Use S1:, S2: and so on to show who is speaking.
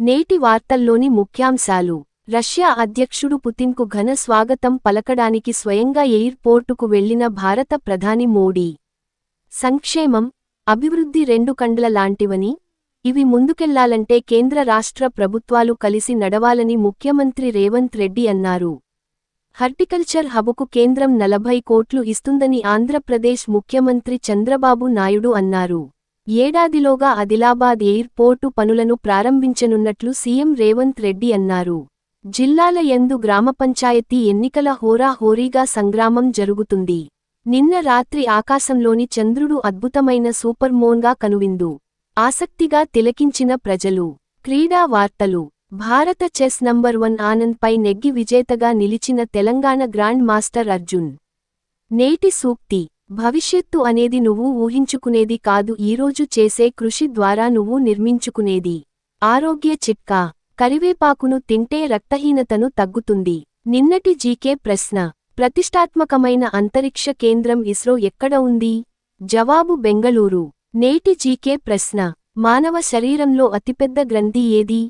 S1: నేటి వార్తల్లోని ముఖ్యాంశాలు. రష్యా అధ్యక్షుడు పుతిన్కు ఘన స్వాగతం పలకడానికి స్వయంగా ఎయిర్పోర్టుకు వెళ్ళిన భారత ప్రధాని మోడీ. సంక్షేమం అభివృద్ధి రెండు కండ్ల లాంటివని ఇవి ముందుకెళ్ళాలంటే కేంద్ర రాష్ట్ర ప్రభుత్వాలు కలిసి నడవాలని ముఖ్యమంత్రి రేవంత్ రెడ్డి అన్నారు. హర్టికల్చర్ హబుకు కేంద్రం నలభై కోట్లు ఇస్తుందని ఆంధ్రప్రదేశ్ ముఖ్యమంత్రి చంద్రబాబు నాయుడు అన్నారు. ఏడాదిలోగా ఆదిలాబాద్ ఎయిర్పోర్టు పనులను ప్రారంభించనున్నట్లు సీఎం రేవంత్ రెడ్డి అన్నారు. జిల్లాల యందు గ్రామ పంచాయతీ ఎన్నికల హోరాహోరీగా సంగ్రామం జరుగుతుంది. నిన్న రాత్రి ఆకాశంలోని చంద్రుడు అద్భుతమైన సూపర్మోన్గా కనువిందు. ఆసక్తిగా తిలకించిన ప్రజలు క్రీడా వార్తలు భారత చెస్ నంబర్ వన్ ఆనంద్పై నెగ్గి విజేతగా నిలిచిన తెలంగాణ గ్రాండ్ మాస్టర్ అర్జున్. నేటి సూక్తి భవిష్యత్తు అనేది నువ్వు ఊహించుకునేది కాదు ఈరోజు చేసే కృషి ద్వారా నువ్వు నిర్మించుకునేది. ఆరోగ్య చిట్కా. కరివేపాకును తింటే రక్తహీనతను తగ్గుతుంది. నిన్నటి జీకే ప్రశ్న. ప్రతిష్టాత్మకమైన అంతరిక్ష కేంద్రం ఇస్రో ఎక్కడ ఉంది? జవాబు బెంగళూరు. నేటి జీకే ప్రశ్న. మానవ శరీరంలో అతిపెద్ద గ్రంథి ఏది?